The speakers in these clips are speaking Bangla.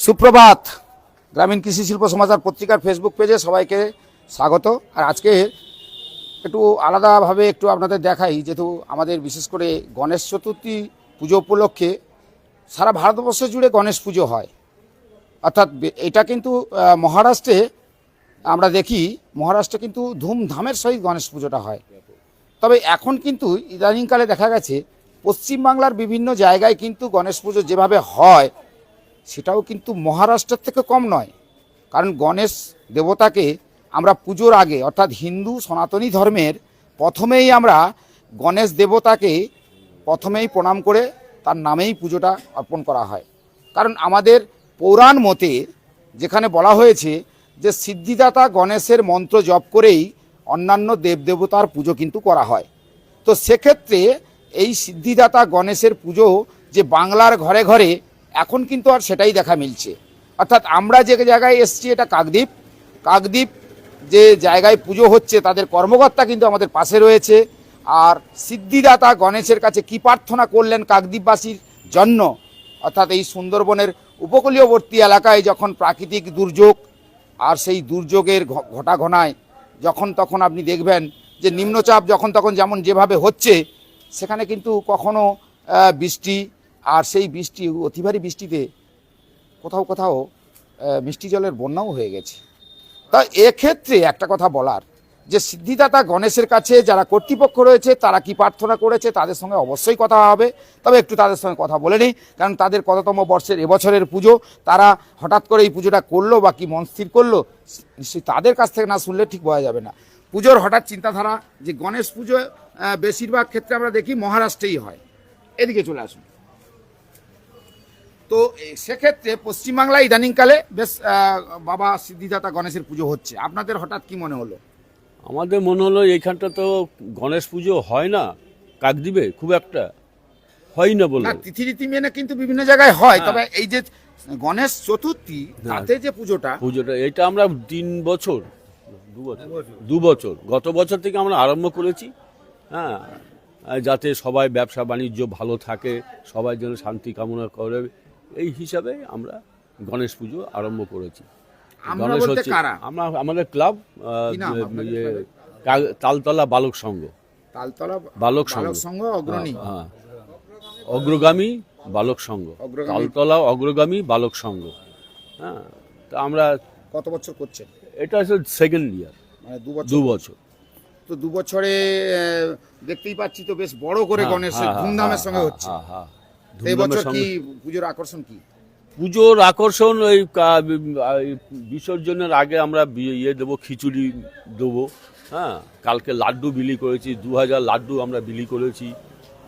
সুপ্রভাত, গ্রামীণ কৃষি শিল্প সমাচার পত্রিকার ফেসবুক পেজে সবাইকে স্বাগত। আর আজকে একটু আলাদাভাবে একটু আপনাদের দেখাই, যেহেতু আমাদের বিশেষ করে গণেশ চতুর্থী পুজো উপলক্ষে সারা ভারতবর্ষ জুড়ে গণেশ পুজো হয়। অর্থাৎ এটা কিন্তু মহারাষ্ট্রে আমরা দেখি, মহারাষ্ট্রে কিন্তু ধুমধামের সহিত গণেশ পুজোটা হয়। তবে এখন কিন্তু ইদানিংকালে দেখা গেছে, পশ্চিমবাংলার বিভিন্ন জায়গায় কিন্তু গণেশ পুজো যেভাবে হয় সেটাও কিন্তু মহারাষ্ট্রের থেকে কম নয়। কারণ গণেশ দেবতাকে আমরা পুজোর আগে, অর্থাৎ হিন্দু সনাতনী ধর্মের প্রথমেই আমরা গণেশ দেবতাকে প্রথমেই প্রণাম করে তার নামেই পুজোটা অর্পণ করা হয়। কারণ আমাদের পৌরাণ মতে যেখানে বলা হয়েছে যে সিদ্ধিদাতা গণেশের মন্ত্র জপ করেই অন্যান্য দেবদেবতার পুজো কিন্তু করা হয়। তো সেক্ষেত্রে এই সিদ্ধিদাতা গণেশের পুজো যে বাংলার ঘরে ঘরে এখন কিন্তু আর সেটাই দেখা মিলছে। অর্থাৎ আমরা যে জায়গায় এসছি, এটা কাকদ্বীপ। কাকদ্বীপ যে জায়গায় পুজো হচ্ছে, তাদের কর্মকর্তা কিন্তু আমাদের পাশে রয়েছে। আর সিদ্ধিদাতা গণেশের কাছে কি প্রার্থনা করলেন কাকদ্বীপবাসীর জন্য? অর্থাৎ এই সুন্দরবনের উপকূলীয়বর্তী এলাকায় যখন প্রাকৃতিক দুর্যোগ আর সেই দুর্যোগের ঘটা ঘনায় যখন তখন আপনি দেখবেন যে নিম্নচাপ যখন তখন যেমন যেভাবে হচ্ছে, সেখানে কিন্তু কখনো বৃষ্টি আর সেই বৃষ্টি, অতি ভারী বৃষ্টিতে কোথাও কোথাও মিষ্টি জলের বন্যাও হয়ে গেছে। তা এক্ষেত্রে একটা কথা বলার, যে সিদ্ধিদাতা গণেশের কাছে যারা কর্তৃপক্ষ রয়েছে, তারা কি প্রার্থনা করেছে? তাদের সঙ্গে অবশ্যই কথা হবে। তবে একটু তাদের সঙ্গে কথা বলে নিই, কারণ তাদের কততম বর্ষের এবছরের পুজো, তারা হঠাৎ করে এই পুজোটা করল বা কি মন স্থির করল, নিশ্চয়ই তাদের কাছ থেকে না শুনলে ঠিক বোঝা যাবে না। পুজোর হঠাৎ চিন্তাধারা, যে গণেশ পুজো বেশিরভাগ ক্ষেত্রে আমরা দেখি মহারাষ্ট্রেই হয়। এদিকে চলে আসুন। তো সেক্ষেত্রে পশ্চিমবাংলায় ইদানিংকালে বেশ বাবা সিদ্ধিদাতা গণেশের পুজো হচ্ছে। আপনাদের হঠাৎ কি মনে হলো? আমাদের মনে হলো এইখানটা তো গণেশ পুজো হয় না কাকদ্বীপে খুব একটা হয় না বলে। না তিথি রীতি মেনে কিন্তু বিভিন্ন জায়গায় হয় হ্যাঁ। তবে এই যে গণেশ চতুর্থী তাতে যে পুজোটা পুজোটা এটা আমরা তিন বছর দু বছর দু বছর। গত বছর থেকে আমরা আরম্ভ করেছি হ্যাঁ। যাতে সবাই ব্যবসা বাণিজ্য ভালো থাকে সবাই যেন শান্তি কামনা করে। এই হিসাবে আমরা গণেশ পুজো আরম্ভ করেছি। আমরা বলতে কারা? আমরা আমাদের ক্লাব কি নাম তালতলা বালক সংঘ। তালতলা বালক সংঘ। বালক অগ্রণী? হ্যাঁ। অগ্রগামী বালক সংঘ। তালতলা অগ্রগামী বালক সংঘ। হ্যাঁ তা আমরা কত বছর করছেন? এটা হচ্ছে সেকেন্ড ইয়ার মানে দু বছর দু বছর। তো দু বছরে দেখতেই পাচ্ছি তো বেশ বড় করে হ্যাঁ, গণেশের হ্যাঁ, ধুমধামের হ্যাঁ, সঙ্গে হ্যাঁ, হচ্ছে। হ্যাঁ, হ্যাঁ। তো এই বছর কি পুজোর আকর্ষণ কি? পুজোর আকর্ষণ ওই বিসর্জনের আগে আমরা ইয়ে দেবো খিচুড়ি দেবো। হ্যাঁ কালকে লাড্ডু বিলি করেছি দু হাজার লাড্ডু আমরা বিলি করেছি।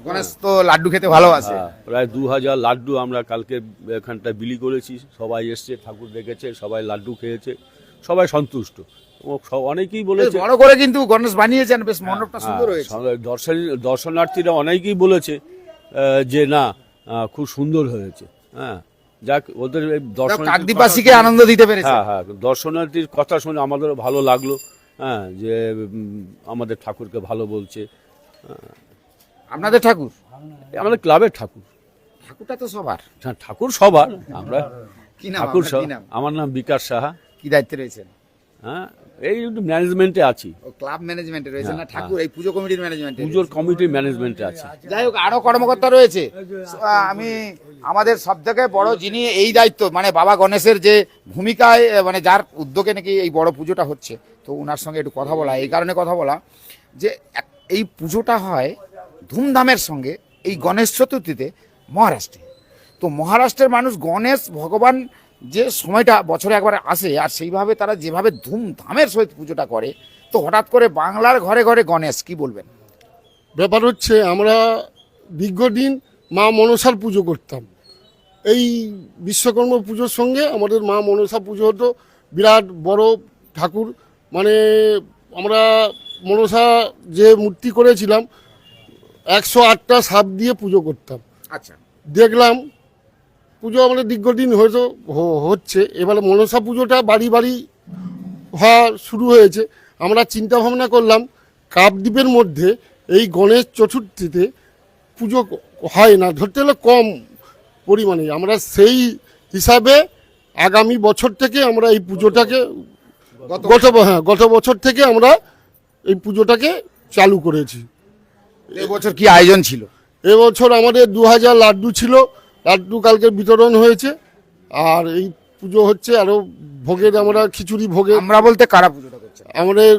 গণেশ তো লাড্ডু খেতে ভালোবাসে হ্যাঁ, প্রায় দু হাজার লাড্ডু আমরা কালকে এখানটা বিলি করেছি। সবাই এসছে ঠাকুর দেখেছে সবাই লাড্ডু খেয়েছে সবাই সন্তুষ্ট। অনেকেই বলেছে বড় করে কিন্তু গণেশ বানিয়েছেন বেশ মণ্ডপটা সুন্দর হ্যাঁ, হয়েছে। সবাই দর্শনার্থীরা অনেকেই বলেছে যে না খুব সুন্দর হয়েছে। হ্যাঁ যাক ওদের কাকদ্বীপবাসীকে আনন্দ দিতে পেরেছে। হ্যাঁ হ্যাঁ দর্শনার্থীর কথা শুনে আমাদেরও ভালো লাগল হ্যাঁ যে আমাদের ঠাকুরকে ভালো বলছে। আপনাদের ঠাকুর? আমাদের ক্লাবের ঠাকুর। ঠাকুরটা তো সবার। হ্যাঁ, ঠাকুর সবার আমরা কি নাম ঠাকুর আমার নাম বিকাশ সাহা। কি দায়িত্বে রয়েছেন? হ্যাঁ এই ম্যানেজমেন্টে আছি। ক্লাব ম্যানেজমেন্টে রয়েছেন না? হ্যাঁ, ঠাকুর এই পুজো কমিটির ম্যানেজমেন্টে পুজোর কমিটির ম্যানেজমেন্টে আছি। যাই হোক আরও কর্মকর্তা রয়েছে। আমি আমাদের সব থেকে বড় যিনি এই দায়িত্ব মানে বাবা গণেশের যে ভূমিকায় মানে যার উদ্যোগে নাকি এই বড় পুজোটা হচ্ছে তো ওনার সঙ্গে একটু কথা বলা এই কারণে কথা বলা যে এই পুজোটা হয় ধুমধামের সঙ্গে এই গণেশ চতুর্থীতে মহারাষ্ট্রে। তো মহারাষ্ট্রের মানুষ গণেশ ভগবান যে সময়টা বছরে একবার আসে আর সেইভাবে তারা যেভাবে ধুমধামের সহিত পুজোটা করে তো হঠাৎ করে বাংলার ঘরে ঘরে গণেশ কি বলবেন? ব্যাপার হচ্ছে আমরা দীর্ঘদিন মা মনসার পুজো করতাম। এই বিশ্বকর্মা পুজোর সঙ্গে আমাদের মা মনসা পুজো হতো। বিরাট বড় ঠাকুর মানে আমরা মনসা যে মূর্তি করেছিলাম একশো আটটা সাপ দিয়ে পুজো করতাম। আচ্ছা। দেখলাম পুজো আমাদের দীর্ঘদিন হয়তো হচ্ছে। এবারে মনসা পুজোটা বাড়ি বাড়ি হওয়া শুরু হয়েছে। আমরা চিন্তা ভাবনা করলাম কাপদ্বীপের মধ্যে এই গণেশ চতুর্থীতে পুজো হয় না ধরতে হলে কম পরিমাণে। আমরা সেই হিসাবে আগামী বছর থেকে আমরা এই পুজোটাকে গত হ্যাঁ গত বছর থেকে আমরা এই পুজোটাকে চালু করেছি। এবছর কি আয়োজন ছিল? এবছর আমাদের দু হাজার লাড্ডু ছিল লাড্ডু কালকে বিতরণ হয়েছে আর এই পুজো হচ্ছে আরও ভোগের আমরা খিচুড়ি ভোগে আমরা বলতে কারা পুজোটা করছে? আমাদের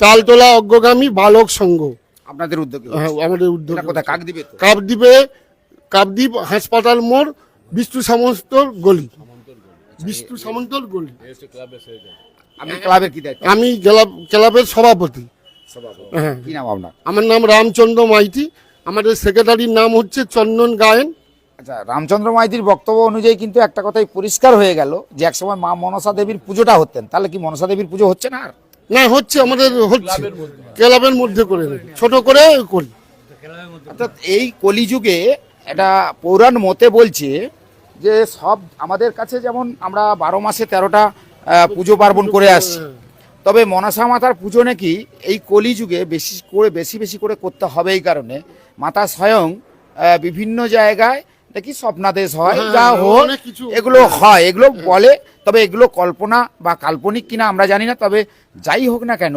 তালতলা অগ্রগামী বালক সংঘ। আপনাদের উদ্যোগে হ্যাঁ, আমাদের উদ্যোগ কোথায়? কাক দিবে তো? কাপদ্বীপে কাপদ্বীপ হাসপাতাল মোড় বিষ্ণু সামন্তর গলি। বিষ্ণু সামন্তর গলি। আপনি ক্লাবের কি দায়িত্ব? আমি ক্লাব ক্লাবের সভাপতি। সভাপতি। হ্যাঁ। কি নাম আপনার? আমার নাম রামচন্দ্র মাইতি। আমাদের সেক্রেটারির নাম হচ্ছে চন্দন গায়েন। আচ্ছা রামচন্দ্র মাইতির বক্তব্য অনুযায়ী কিন্তু একটা কথাই পরিষ্কার হয়ে গেল যে একসময় মা মনসা দেবীর পুজোটা হতেন। তাহলে কি মনসা দেবীর পুজো হচ্ছে না আর? না হচ্ছে আমাদের হচ্ছে। ক্লাবের মধ্যে করে। ছোট করে করি। অর্থাৎ এই কলিযুগে এটা পৌরাণ মতে বলছে যে সব আমাদের কাছে যেমন আমরা বারো মাসে তেরোটা পুজো পার্বণ করে আসছি। তবে মনসা মাতার পুজো নাকি এই কলিযুগে বেশি করে বেশি বেশি করে করতে হবে এই কারণে। মাতা স্বয়ং বিভিন্ন জায়গায় নাকি স্বপ্নাদেশ হয়? হ্যাঁ, যা হোক কিছু। এগুলো হয় এগুলো বলে তবে এগুলো কল্পনা বা কাল্পনিক কিনা আমরা জানি না তবে যাই হোক না কেন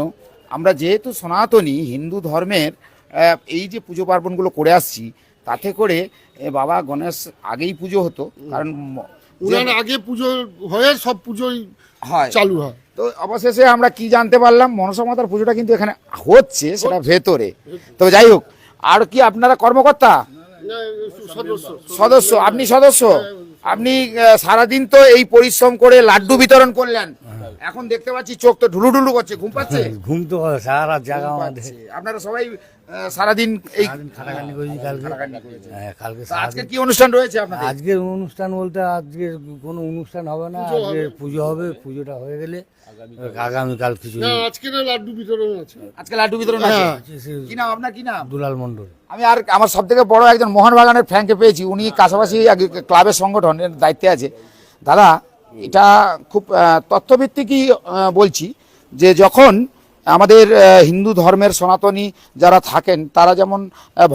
আমরা যেহেতু সনাতনী হিন্দু ধর্মের এই যে পুজো পার্বণগুলো করে আসছি তাতে করে বাবা গণেশ আগেই পুজো হতো কারণ আগে পুজো হয়ে সব পুজোই হয়। চালু হয়। তো অবশেষে আমরা কি জানতে পারলাম মনসা মাতার পুজোটা কিন্তু এখানে হচ্ছে সেটা ভেতরে। তবে যাই হোক আর কি আপনারা কর্মকর্তা? সদস্য আপনি সদস্য। আপনি সারাদিন তো এই পরিশ্রম করে লাড্ডু বিতরণ করলেন। এখন দেখতে পাচ্ছি চোখ তো ঢুলু ঢুলু করছে ঘুম পাচ্ছে? ঘুম তো সারা রাত জায়গা আমাদের। আপনারা সবাই সারাদিন এই করেছি কালকে। হ্যাঁ কালকে তা আজকে কি অনুষ্ঠান রয়েছে আপনাদের? আজকের অনুষ্ঠান বলতে আজকে কোনো অনুষ্ঠান হবে না আজকে পুজো হবে পুজোটা হয়ে গেলে আগামীকাল। কিছু না আজকে না লাড্ডু বিতরণ আছে। আজকে লাড্ডু বিতরণ আছে? হ্যাঁ। কি নাম আপনার কি নাম? দুলাল মন্ডল আমি আর আমার সব থেকে বড় একজন মোহনবাগানের ফ্যানকে পেয়েছি উনি কাছাকাছি ক্লাবের সংগঠনের দায়িত্বে আছে। দাদা এটা খুব তথ্যভিত্তিকই বলছি যে যখন আমাদের হিন্দু ধর্মের সনাতনী যারা থাকেন, তারা যেমন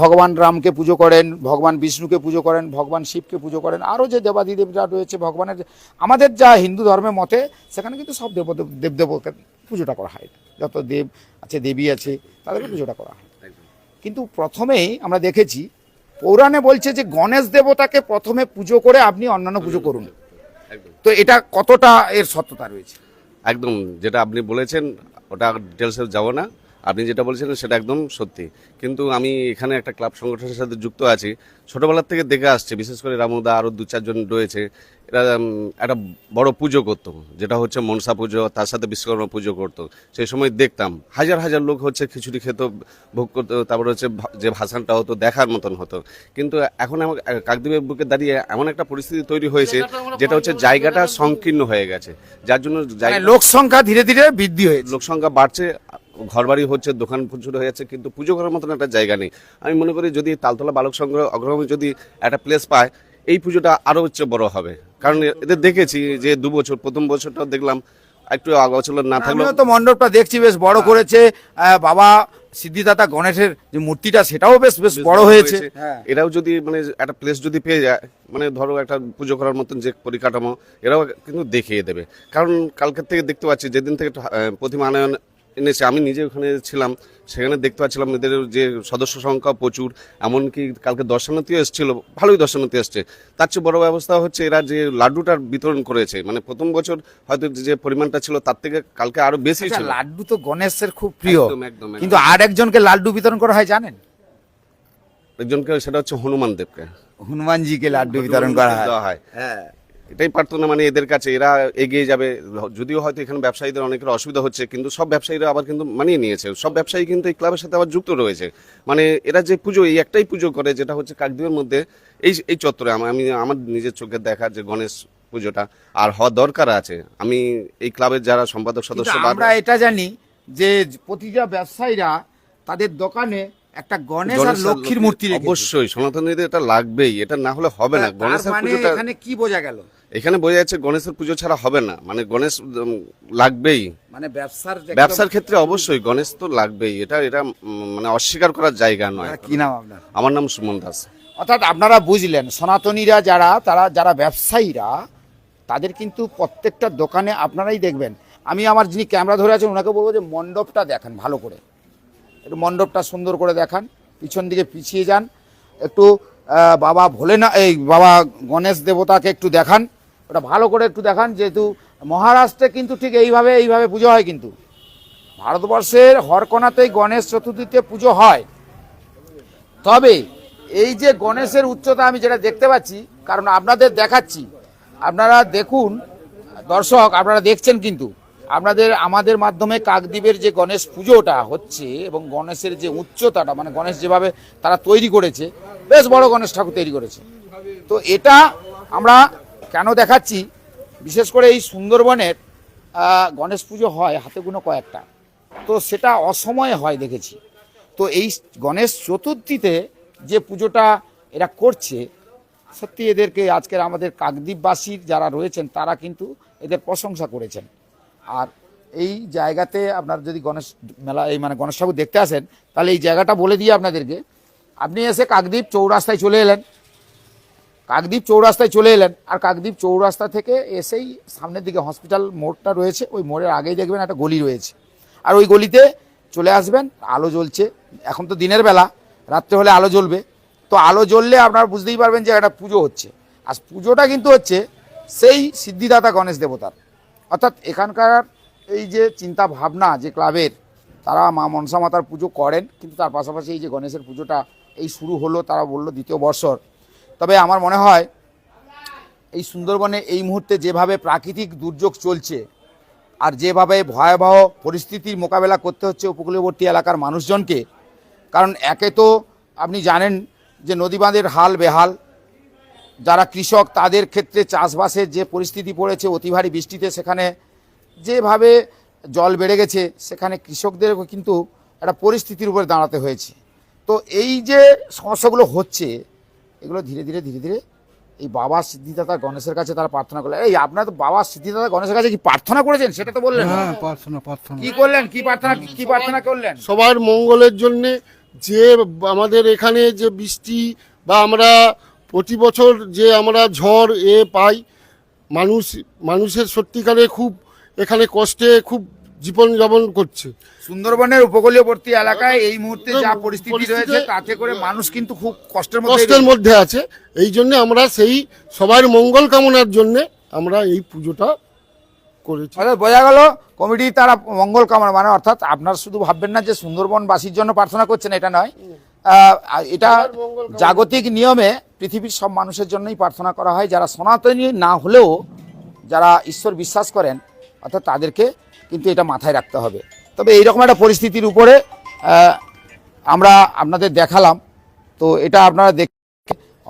ভগবান রামকে পুজো করেন, ভগবান বিষ্ণুকে পুজো করেন, ভগবান শিবকে পুজো করেন আরও যে দেবাদিদেবরা রয়েছে ভগবানের, আমাদের যা হিন্দু ধর্মের মতে, সেখানে কিন্তু সব দেবদেব দেবদেবকে পুজোটা করা হয়। যত দেব আছে, দেবী আছে, তাদেরকে পুজোটা করা হয়। কিন্তু প্রথমেই আমরা দেখেছি, পৌরাণে বলছে যে গণেশ দেবতাকে প্রথমে পুজো করে আপনি অন্যান্য পুজো করুন। তো এটা কতটা এর সত্যতা রয়েছে? একদম যেটা আপনি বলেছেন ওটা ডিটেলসে যাব না। আপনি যেটা বলেছেন সেটা একদম সত্যি। কিন্তু আমি এখানে একটা ক্লাব সংগঠনের সাথে যুক্ত আছি। ছোটোবেলার থেকে দেখে আসছে বিশেষ করে রামুদা আরও দু চারজন রয়েছে। এরা একটা বড় পুজো করতো। যেটা হচ্ছে মনসা পুজো তার সাথে বিশ্বকর্মা পুজো করতো। সেই সময় দেখতাম হাজার হাজার লোক হচ্ছে খিচুড়ি খেত ভোগ করতো তারপরে হচ্ছে যে ভাসানটা হতো দেখার মতন হতো। কিন্তু এখন আমার কাকদ্বীপের বুকে দাঁড়িয়ে এমন একটা পরিস্থিতি তৈরি হয়েছে যেটা হচ্ছে জায়গাটা সংকীর্ণ হয়ে গেছে। যার জন্য মানে লোক সংখ্যা ধীরে ধীরে বৃদ্ধি হয়েছে। লোক সংখ্যা বাড়ছে ঘরবাড়ি হচ্ছে দোকান প্রচুর হয়ে যাচ্ছে কিন্তু পুজো করার মতন একটা জায়গা নেই। আমি মনে করি যদি তালতলা বালক সংগ্রহ অগ্রগামী যদি একটা প্লেস পায় এই পুজোটা আরও হচ্ছে বড় হবে। কারণ এদের দেখেছি যে দু বছর প্রথম বছরটাও দেখলাম একটু আগোচল না আমিও তো মণ্ডপটা দেখছি বেশ বড় করেছে। বাবা সিদ্ধিদাতা গণেশের যে মূর্তিটা সেটাও বেশ বেশ বড় হয়েছে। হ্যাঁ। এরাও যদি মানে একটা প্লেস যদি পেয়ে যায় মানে ধরো একটা পুজো করার মতন যে পরিকাঠামো এরাও কিন্তু দেখিয়ে দেবে। কারণ কালকের থেকে দেখতে পাচ্ছি যেদিন থেকে প্রতিমা আনয়ন এনেছে আমি নিজে ওখানে ছিলাম সেখানে দেখতে পাচ্ছিলাম এদের যে সদস্য সংখ্যা প্রচুর এমনকি কালকে দর্শনার্থী এসেছিল ভালোই দর্শনার্থী এসছে। তার চেয়ে বড় ব্যবস্থা হচ্ছে এরা যে লাড্ডুটার বিতরণ করেছে মানে প্রথম বছর হয়তো যে পরিমাণটা ছিল তার থেকে কালকে আরও বেশি আচ্ছা, ছিল। লাড্ডু তো গণেশের খুব প্রিয়। একদম। কিন্তু আর একজনকে লাড্ডু বিতরণ করা হয় জানেন? একজনকে সেটা হচ্ছে হনুমান দেবকে। হনুমানজিকে লাড্ডু বিতরণ করা হয়। হ্যাঁ। এটাই পারতো না মানে এদের কাছে এরা এগিয়ে যাবে। যদিও হয়তো এখানে ব্যবসায়ীদের অনেকের অসুবিধা হচ্ছে কিন্তু সব ব্যবসায়ীরা আবার কিন্তু মানিয়ে নিয়েছে। সব ব্যবসায়ী কিন্তু এই ক্লাবের সাথে আবার যুক্ত রয়েছে। মানে এরা যে পুজো এই একটাই পুজো করে যেটা হচ্ছে কাকদ্বীপের মধ্যে এই এই চত্বরে। আমা- আমি আমার নিজের চোখে দেখা যে গণেশ পুজোটা আর হওয়া দরকার আছে। আমি এই ক্লাবের যারা সম্পাদক সদস্য আমরা এটা জানি যে প্রতিটা ব্যবসায়ীরা তাদের দোকানে একটা গণেশ আর লক্ষ্মীর মূর্তি। অবশ্যই সনাতনীদের এটা লাগবেই। এটা না হলে হবে না। তার গণেশের মানে এখানে কি বোঝা গেল? এখানে বোঝা যাচ্ছে গণেশের পুজো ছাড়া হবে না। মানে গণেশ লাগবেই। মানে ব্যবসার ব্যবসার ক্ষেত্রে অবশ্যই গণেশ তো লাগবেই। এটা এটা মানে অস্বীকার করার জায়গা নয়। কি নাম আপনার? আমার নাম সুমন দাস। অর্থাৎ আপনারা বুঝলেন সনাতনীরা যারা তারা যারা ব্যবসায়ীরা তাদের কিন্তু প্রত্যেকটা দোকানে আপনারাই দেখবেন। আমি আমার যিনি ক্যামেরা ধরে আছেন ওনাকে বলব যে মণ্ডপটা দেখান ভালো করে। একটু মণ্ডপটা সুন্দর করে দেখান পিছন দিকে পিছিয়ে যান। একটু বাবা ভোলেনা এই বাবা গণেশ দেবতাকে একটু দেখান। ওটা ভালো করে একটু দেখান, যেহেতু মহারাষ্ট্রে কিন্তু ঠিক এইভাবে এইভাবে পুজো হয় কিন্তু। ভারতবর্ষের হরকোনাতেই গণেশ চতুর্থীতে পুজো হয়। তবে এই যে গণেশের উচ্চতা আমি যেটা দেখতে পাচ্ছি, কারণ আপনাদের দেখাচ্ছি, আপনারা দেখুন, দর্শক, আপনারা দেখছেন কিন্তু, আপনাদের, আমাদের মাধ্যমে কাকদ্বীপের যে গণেশ পুজোটা হচ্ছে এবং গণেশের যে উচ্চতাটা মানে গণেশ যেভাবে তারা তৈরি করেছে, বেশ বড় গণেশ ঠাকুর তৈরি করেছে। তো এটা আমরা কেন দেখাচ্ছি? বিশেষ করে এই সুন্দরবনের গণেশ পুজো হয় হাতে গুলো কয়েকটা। তো সেটা অসময়ে হয় দেখেছি। তো এই গণেশ চতুর্থীতে যে পুজোটা এরা করছে, সত্যি এদেরকে আজকের আমাদের কাকদ্বীপবাসীর যারা রয়েছেন, তারা কিন্তু এদের প্রশংসা করেছেন। আর এই জায়গাতে আপনার যদি গণেশ মেলা, এই মানে গণেশ ঠাকুর দেখতে আসেন, তাহলে এই জায়গাটা বলে দিয়ে আপনাদেরকে। আপনি এসে কাকদ্বীপ চৌরাস্তায় চলে এলেন। কাকদ্বীপ চৌরাস্তায় চলে এলেন। আর কাকদ্বীপ চৌরাস্তা থেকে এসেই সামনের দিকে হসপিটাল মোড়টা রয়েছে। ওই মোড়ের আগেই দেখবেন একটা গলি রয়েছে। আর ওই গলিতে চলে আসবেন, আলো জ্বলছে। এখন তো দিনের বেলা, রাত্রে হলে আলো জ্বলবে। তো আলো জ্বললে আপনারা বুঝতেই পারবেন যে একটা পুজো হচ্ছে। আর পুজোটা কিন্তু হচ্ছে সেই সিদ্ধিদাতা গণেশ দেবতার। অর্থাৎ এখানকার এই যে চিন্তা ভাবনা যে ক্লাবের, তারা মা মনসা মাতার পুজো করেন। কিন্তু তার পাশাপাশি এই যে গণেশের পুজোটা এই শুরু হলো, তারা বলল দ্বিতীয় বর্ষর। তবে আমার মনে হয় এই সুন্দরবনে এই মুহূর্তে যেভাবে প্রাকৃতিক দুর্যোগ চলছে আর যেভাবে ভয়াবহ পরিস্থিতির মোকাবেলা করতে হচ্ছে উপকূলবর্তী এলাকার মানুষজনকে, কারণ একে তো আপনি জানেন যে নদীবাঁধের হাল বেহাল, যারা কৃষক তাদের ক্ষেত্রে চাষবাসের যে পরিস্থিতি পড়েছে, অতি ভারী বৃষ্টিতে সেখানে যেভাবে জল বেড়ে গেছে, সেখানে কৃষকদের কিন্তু একটা পরিস্থিতির উপরে দাঁড়াতে হয়েছে। তো এই যে সমস্যাগুলো হচ্ছে এগুলো ধীরে ধীরে ধীরে ধীরে এই বাবা সিদ্ধিদাতা গণেশের কাছে তারা প্রার্থনা করলেন। এই আপনার তো বাবা সিদ্ধিদাতা গণেশের কাছে কি প্রার্থনা করেছেন? সেটা তো বললেন হ্যাঁ প্রার্থনা প্রার্থনা। কি করলেন? কি প্রার্থনা কি প্রার্থনা করলেন? সবার মঙ্গলের জন্য যে আমাদের এখানে যে বৃষ্টি বা আমরা প্রতি বছর যে আমরা ঝড় এ পাই মানুষ মানুষের সত্যিকারে খুব এখানে কষ্টে খুব জীবনযাপন করছে। সুন্দরবনের উপকূলীয়বর্তী এলাকায় এই মুহূর্তে যা পরিস্থিতি রয়েছে তাতে করে মানুষ কিন্তু খুব কষ্টের মধ্যে কষ্টের মধ্যে আছে। এই জন্য আমরা সেই সবার মঙ্গল কামনার জন্য আমরা এই পুজোটা করেছি। বোঝা গেল কমিটি তারা মঙ্গল কামনা মানে অর্থাৎ আপনারা শুধু ভাববেন না যে সুন্দরবনবাসীর জন্য প্রার্থনা করছেন এটা নয়। এটা জাগতিক নিয়মে পৃথিবীর সব মানুষের জন্যই প্রার্থনা করা হয়। যারা সনাতনী না হলেও যারা ঈশ্বর বিশ্বাস করেন অর্থাৎ তাদেরকে কিন্তু এটা মাথায় রাখতে হবে। তবে এইরকম একটা পরিস্থিতির উপরে আমরা আপনাদের দেখালাম। তো এটা আপনারা দেখ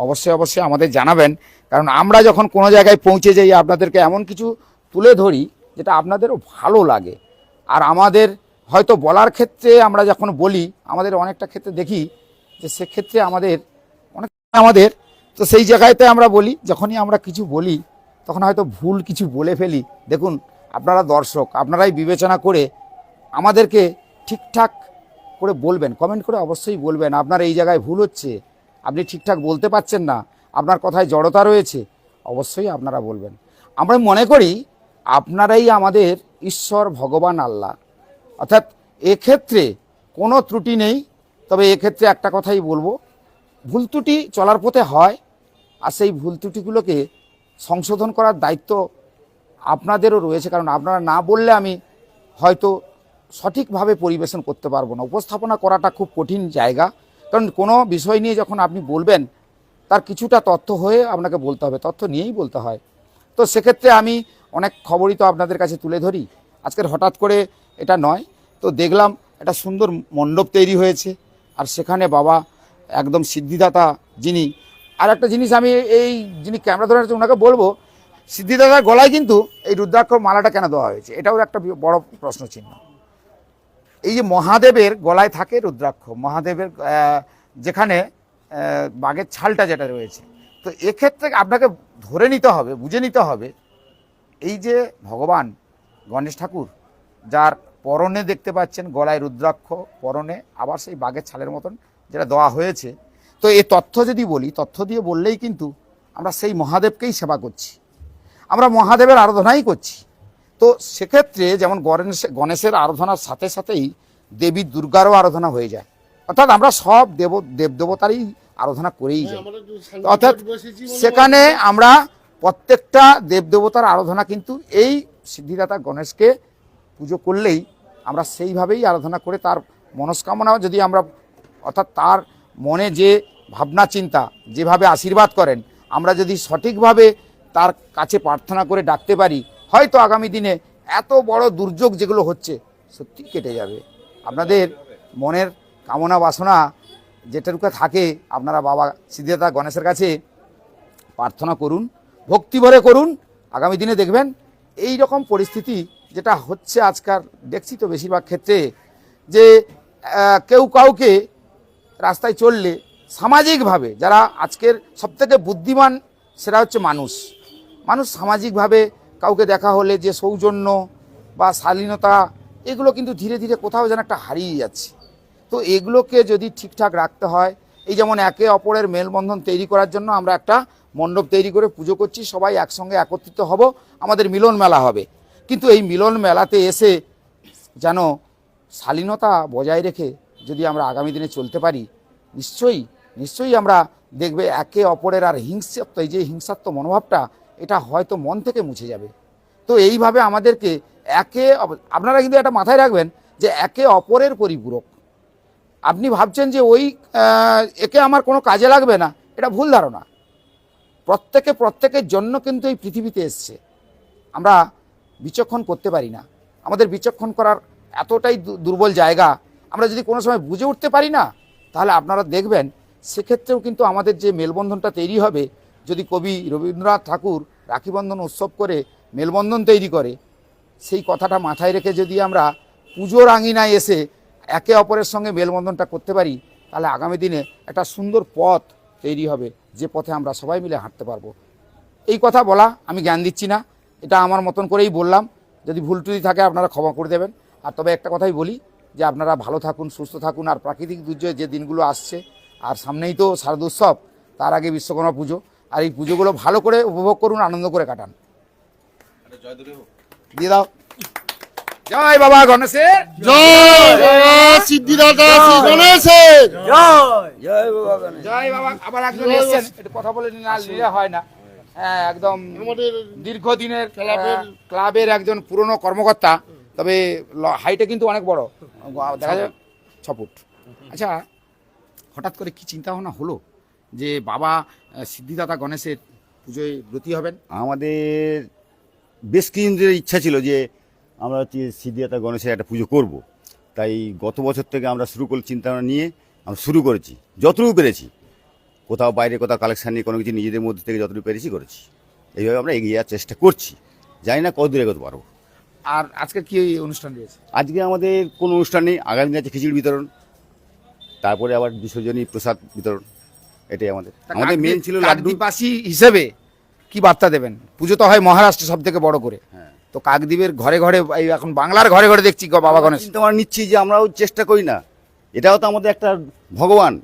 অবশ্যই অবশ্যই আমাদের জানাবেন। কারণ আমরা যখন কোনো জায়গায় পৌঁছে যাই, আপনাদেরকে এমন কিছু তুলে ধরি যেটা আপনাদেরও ভালো লাগে। আর আমাদের হয়তো বলার ক্ষেত্রে আমরা যখন বলি, আমাদের অনেকটা ক্ষেত্রে দেখি যে সেক্ষেত্রে আমাদের অনেক আমাদের, তো সেই জায়গাতে আমরা বলি, যখনই আমরা কিছু বলি, তখন হয়তো ভুল কিছু বলে ফেলি। দেখুন আপনারা দর্শক, আপনারাই বিবেচনা করে আমাদেরকে ঠিকঠাক করে বলবেন কমেন্ট করে অবশ্যই বলবেন, আপনার এই জায়গায় ভুল হচ্ছে, আপনি ঠিকঠাক বলতে পারছেন না, আপনার কথায় জড়তা রয়েছে, অবশ্যই আপনারা বলবেন। আমরা মনে করি আপনারাই আমাদের ঈশ্বর, ভগবান, আল্লাহ। অর্থাৎ এক্ষেত্রে কোনো ত্রুটি নেই, তবে এক্ষেত্রে একটা কথাই বলব, ভুল ত্রুটি চলার পথে হয়, আর সেই ভুল ত্রুটিগুলোকে সংশোধন করার দায়িত্ব আপনাদেরও রয়েছে, কারণ আপনারা না বললে আমি হয়তো সঠিকভাবে পরিবেশন করতে পারব না। উপস্থাপনা করাটা খুব কঠিন জায়গা। কারণ কোনো বিষয় নিয়ে যখন আপনি বলবেন, তার কিছুটা তথ্য হয়ে আপনাকে বলতে হবে, তথ্য নিয়েই বলতে হয়। তো সেক্ষেত্রে আমি অনেক খবরই তো আপনাদের কাছে তুলে ধরি। আজকের হঠাৎ করে এটা নয়। তো দেখলাম একটা সুন্দর মণ্ডপ তৈরি হয়েছে, আর সেখানে বাবা একদম সিদ্ধিদাতা যিনি। আর একটা জিনিস আমি এই যিনি ক্যামেরা ধরে ওনাকে বলব সিদ্ধিদাতার গলায় কিন্তু এই রুদ্রাক্ষ মালাটা কেন দেওয়া হয়েছে? এটাও একটা বড় প্রশ্ন চিহ্ন এই যে মহাদেবের গলায় থাকে রুদ্রাক্ষ, মহাদেবের যেখানে বাঘের ছালটা যেটা রয়েছে। তো এক্ষেত্রে আপনাকে ধরে নিতে হবে, বুঝে নিতে হবে, এই যে ভগবান গণেশ ঠাকুর, যার পরনে দেখতে পাচ্ছেন গলায় রুদ্রাক্ষ, পরনে আবার সেই বাঘের ছালের মতন যেটা দেওয়া হয়েছে। তো এই তথ্য যদি বলি, তথ্য দিয়ে বললেই কিন্তু আমরা সেই মহাদেবকেই সেবা করছি। আমরা মহাদেবের আরাধনাই করছি। তো সেক্ষেত্রে যেমন গণেশ গণেশের আরাধনার সাথে সাথেই দেবী দুর্গারও আরাধনা হয়ে যায়। অর্থাৎ আমরা সব দেব দেবদেবতারই আরাধনা করেই যাই। অর্থাৎ সেখানে আমরা প্রত্যেকটা দেবদেবতার আরাধনা কিন্তু এই সিদ্ধিদাতা গণেশকে পুজো করলেই আমরা সেইভাবেই আরাধনা করে তার মনস্কামনা যদি আমরা অর্থাৎ তার মনে যে ভাবনা চিন্তা যেভাবে আশীর্বাদ করেন আমরা যদি সঠিকভাবে তার কাছে প্রার্থনা করে ডাকতে পারি, হয়তো আগামী দিনে এত বড় দুর্যোগ যেগুলো হচ্ছে, সত্যি কেটে যাবে। আপনাদের মনের কামনা বাসনা যেটাটুকু থাকে, আপনারা বাবা সিদ্ধিদাতা গণেশের কাছে প্রার্থনা করুন, ভক্তি ভরে করুন, আগামী দিনে দেখবেন এই রকম পরিস্থিতি যেটা হচ্ছে আজকাল, দেখছি তো বেশিরভাগ ক্ষেত্রে যে কেউ কাউকে রাস্তায় চললে সামাজিকভাবে যারা আজকের সবথেকে বুদ্ধিমান সেটা হচ্ছে মানুষ। মানুষ সামাজিকভাবে কাউকে দেখা হলে যে সৌজন্য বা শালীনতা, এগুলো কিন্তু ধীরে ধীরে কোথাও যেন একটা হারিয়ে যাচ্ছে। তো এগুলোকে যদি ঠিকঠাক রাখতে হয়, এই যেমন একে অপরের মেলবন্ধন তৈরি করার জন্য আমরা একটা মণ্ডপ তৈরি করে পুজো করছি, সবাই একসঙ্গে একত্রিত হব, আমাদের মিলন মেলা হবে। কিন্তু এই মিলন মেলাতে এসে যেন শালীনতা বজায় রেখে যদি আমরা আগামী দিনে চলতে পারি, নিশ্চয়ই নিশ্চয়ই আমরা দেখবে একে অপরের আর হিংসাত্ম এই যে হিংসাত্ম মনোভাবটা এটা হয়তো মন থেকে মুছে যাবে। তো এইভাবে আমাদেরকে একে আপনারা কিন্তু এটা মাথায় রাখবেন যে একে অপরের পরিপূরক। আপনি ভাবছেন যে ওই একে আমার কোনো কাজে লাগবে না, এটা ভুল ধারণা। প্রত্যেকে প্রত্যেকের জন্য কিন্তু এই পৃথিবীতে এসছে। আমরা বিচক্ষণ করতে পারি না। আমাদের বিচক্ষণ করার এতটাই দুর্বল জায়গা। আমরা যদি কোনো সময় বুঝে উঠতে পারি না, তাহলে আপনারা দেখবেন সেক্ষেত্রেও কিন্তু আমাদের যে মেলবন্ধনটা তৈরি হবে যদি কবি রবীন্দ্রনাথ ঠাকুর রাখিবন্ধন উৎসব করে মেলবন্ধন তৈরি করে, সেই কথাটা মাথায় রেখে যদি আমরা পুজোর আঙিনায় এসে একে অপরের সঙ্গে মেলবন্ধনটা করতে পারি, তাহলে আগামী দিনে একটা সুন্দর পথ তৈরি হবে, যে পথে আমরা সবাই মিলে হাঁটতে পারব। এই কথা বলা আমি জ্ঞান দিচ্ছি না, এটা আমার মতন করেই বললাম। যদি ভুল টুটি থাকে আপনারা ক্ষমা করে দেবেন। আর তবে একটা কথাই বলি, যে আপনারা ভালো থাকুন, সুস্থ থাকুন, আর প্রাকৃতিক দুর্যোগ যে দিনগুলো আসছে, আর সামনেই তো শারদোৎসব, তার আগে বিশ্বকর্মা পুজো। আর এই পুজোগুলো ভালো করে উপভোগ করুন আনন্দ করে কাটান। দিয়ে দাও। জয় বাবা গণেশের। জয় বাবা সিদ্ধিদাতা শ্রী গণেশের। জয়। বাবা আবার একজন এসছেন। একটু কথা বলে না নিলে হয় না। হ্যাঁ একদম আমাদের দীর্ঘদিনের ক্লাবের- ক্লাবের একজন পুরনো কর্মকর্তা তবে হাইটে কিন্তু অনেক বড়। দেখা যায় ছ ফুট আচ্ছা হঠাৎ করে কি চিন্তা ভাবনা হলো? যে বাবা সিদ্ধিদাতা গণেশের পুজোয় ব্রতী হবেন। আমাদের বেশ কিছুদিন ধরে ইচ্ছা ছিল যে আমরা হচ্ছে সিদ্ধিদাতা গণেশের একটা পুজো করব। তাই গত বছর থেকে আমরা শুরু করল চিন্তাভাবনা নিয়ে আমরা শুরু করেছি যতটুকু পেরেছি। কোথাও বাইরে কোথাও কালেকশান নিয়ে কোনো কিছু নিজেদের মধ্যে থেকে যতটুকু পেরেছি করেছি। এইভাবে আমরা এগিয়ে যাওয়ার চেষ্টা করছি। জানি না কত দূরে এগোতে পারব। আর আজকে কি অনুষ্ঠান রয়েছে? আজকে আমাদের কোনো অনুষ্ঠান নেই। আগামী দিনে আছে খিচুড়ি বিতরণ তারপরে আবার বিসর্জনী প্রসাদ বিতরণ। এটাই আমাদের। আমাদের মেন ছিল লাড্ডু। কাকদ্বীপবাসী হিসেবে কি বার্তা দেবেন? পুজো তো হয় মহারাষ্ট্রে সব থেকে বড় করে। হ্যাঁ। তো কাকদ্বীপের ঘরে ঘরে এই এখন বাংলার ঘরে ঘরে দেখছি বাবা গণেশ। ভাবনা নিচ্ছি যে আমরাও চেষ্টা করি না। এটাও তো আমাদের একটা ভগবান।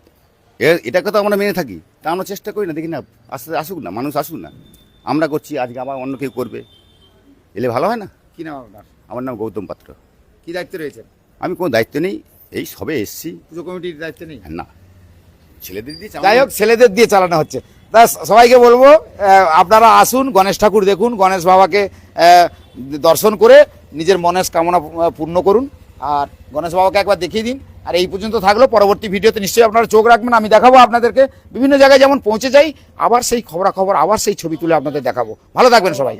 এটাকে তো আমরা মেনে থাকি। তা আমরা চেষ্টা করি না দেখি না আস্তে আসুক না মানুষ আসুক না। আমরা করছি আজকে আবার অন্য কেউ করবে। এলে ভালো হয় না? কি নাম আপনার? আমার নাম গৌতম পাত্র। কি দায়িত্ব রয়েছে আমি কোনো দায়িত্ব নেই এই সবে এসছি। পুজো কমিটির দায়িত্ব নেই? না। যাই হোক ছেলেদের দিয়ে চালানো হচ্ছে। তা সবাইকে বলব আপনারা আসুন গণেশ ঠাকুর দেখুন গণেশ বাবাকে দর্শন করে নিজের মনের কামনা পূর্ণ করুন। আর গণেশ বাবাকে একবার দেখিয়ে দিন। আর এই পর্যন্ত থাকল পরবর্তী ভিডিওতে নিশ্চয়ই আপনারা চোখ রাখবেন আমি দেখাবো আপনাদেরকে। বিভিন্ন জায়গায় যেমন পৌঁছে যাই আবার সেই খবরাখবর আবার সেই ছবি তুলে আপনাদের দেখাবো। ভালো থাকবেন সবাই।